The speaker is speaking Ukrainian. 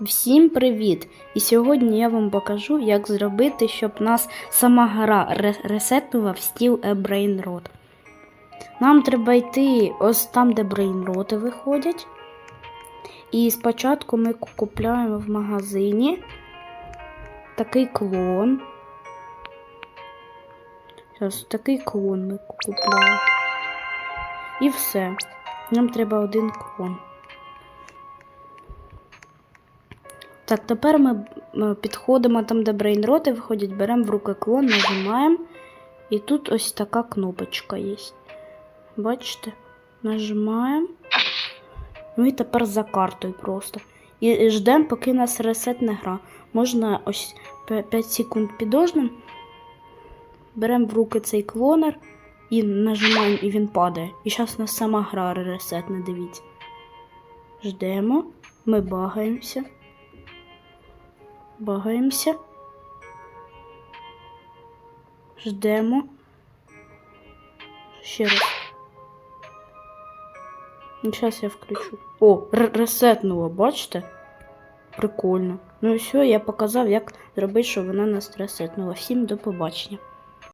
Всім привіт! І сьогодні я вам покажу, як зробити, щоб нас сама гра ре- ресетнула в стіл е, Brain Rot. Нам треба йти ось там, де Rot виходять. І спочатку ми купляємо в магазині такий клон. Зараз такий клон ми купляємо. І все. Нам треба один клон. Так, тепер ми підходимо там, де брейнроти виходять, беремо в руки клон, нажимаємо. І тут ось така кнопочка є. Бачите? Нажимаємо. Ну і тепер за картою просто. І, ждемо, поки нас ресетне гра. Можна ось 5 секунд підождемо. Беремо в руки цей клонер і нажимаємо, і він падає. І зараз нас сама гра ресетне, дивіться. Ждемо, ми багаємося. Багаємося. Ждемо. Ще раз. Ну, зараз я включу. О, ресетнуло, бачите? Прикольно. Ну і все, я показав, як зробити, щоб вона нас ресетнула. Всім до побачення.